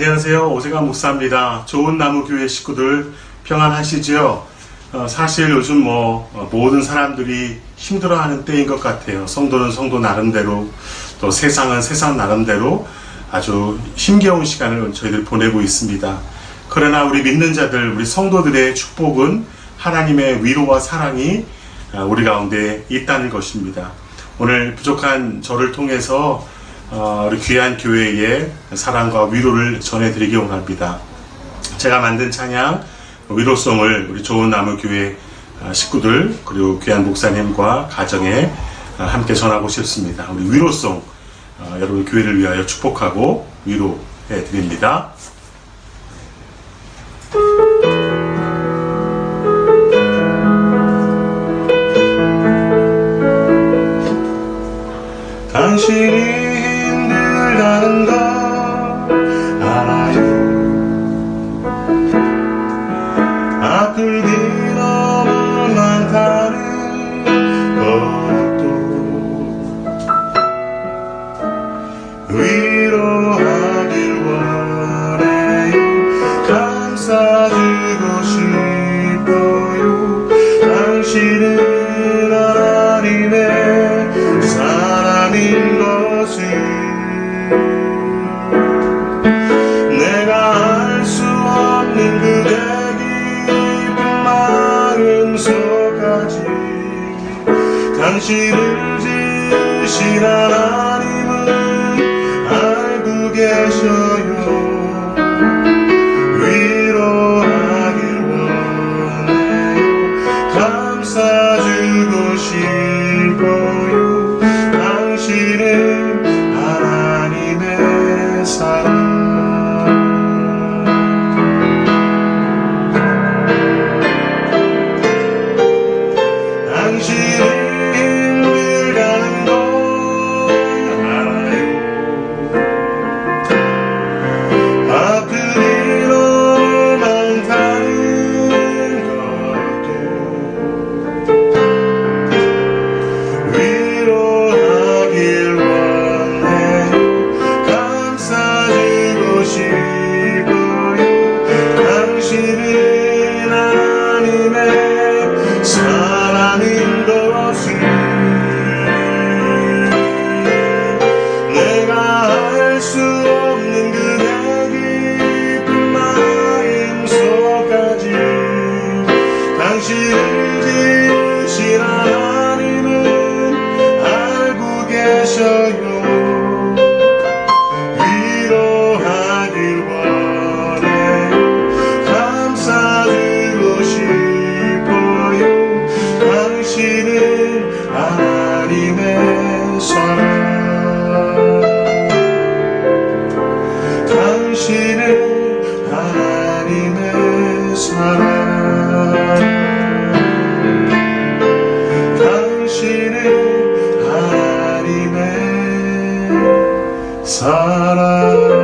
안녕하세요. 오세가 목사입니다. 좋은 나무 교회 식구들 평안하시지요? 어, 사실 요즘 뭐 어, 모든 사람들이 힘들어하는 때인 것 같아요. 성도는 성도 나름대로 또 세상은 세상 나름대로 아주 힘겨운 시간을 저희들 보내고 있습니다. 그러나 우리 믿는 자들, 우리 성도들의 축복은 하나님의 위로와 사랑이 아, 우리 가운데 있다는 것입니다. 오늘 부족한 저를 통해서 어, 우리 귀한 교회에 사랑과 위로를 전해드리기 원합니다. 제가 만든 찬양 위로송을 우리 좋은 나무 교회 아, 식구들 그리고 귀한 목사님과 가정에 아, 함께 전하고 싶습니다. 우리 위로송 어, 여러분 교회를 위하여 축복하고 위로해 드립니다. 당신이 당신을 지으신 하나님 하셔요. 위로하길 원해 감사드리고 싶어요. 당신은 하나님의 사랑. 사랑.